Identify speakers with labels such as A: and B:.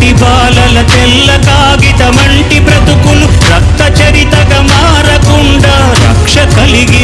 A: లాంటి బాలల తెల్ల కాగితమంటి బ్రతుకులు రక్త చరితగా మారకుండా రక్ష కలిగి